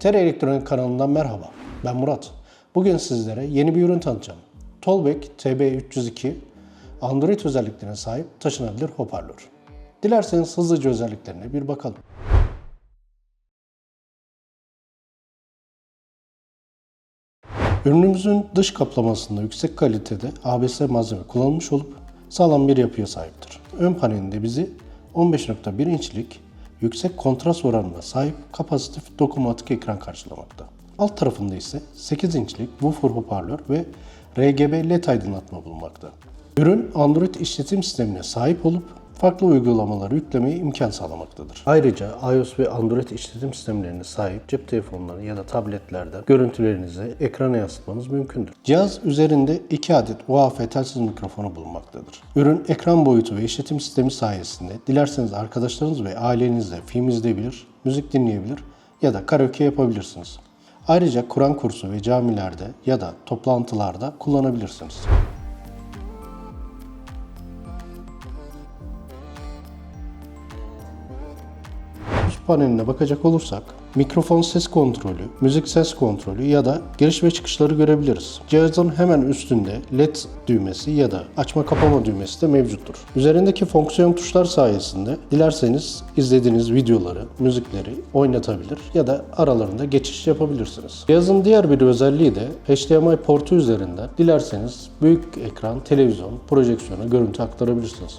TR Elektronik kanalından merhaba. Ben Murat. Bugün sizlere yeni bir ürün tanıtacağım. Tolbek TB302 Android özelliklerine sahip taşınabilir hoparlör. Dilerseniz hızlıca özelliklerine bir bakalım. Ürünümüzün dış kaplamasında yüksek kalitede ABS malzeme kullanılmış olup sağlam bir yapıya sahiptir. Ön panelinde bizi 15.1 inçlik yüksek kontrast oranına sahip kapasitif dokunmatik ekran karşılamakta. Alt tarafında ise 8 inçlik woofer hoparlör ve RGB LED aydınlatma bulunmakta. Ürün Android işletim sistemine sahip olup farklı uygulamaları yüklemeye imkan sağlamaktadır. Ayrıca iOS ve Android işletim sistemlerine sahip cep telefonları ya da tabletlerden görüntülerinizi ekrana yansıtmanız mümkündür. Cihaz üzerinde 2 adet UAF telsiz mikrofonu bulunmaktadır. Ürün ekran boyutu ve işletim sistemi sayesinde dilerseniz arkadaşlarınız ve ailenizle film izleyebilir, müzik dinleyebilir ya da karaoke yapabilirsiniz. Ayrıca Kur'an kursu ve camilerde ya da toplantılarda kullanabilirsiniz. Paneline bakacak olursak mikrofon ses kontrolü, müzik ses kontrolü ya da giriş ve çıkışları görebiliriz. Cihazın hemen üstünde LED düğmesi ya da açma kapama düğmesi de mevcuttur. Üzerindeki fonksiyon tuşlar sayesinde dilerseniz izlediğiniz videoları, müzikleri oynatabilir ya da aralarında geçiş yapabilirsiniz. Cihazın diğer bir özelliği de HDMI portu üzerinden dilerseniz büyük ekran, televizyon, projeksiyona görüntü aktarabilirsiniz.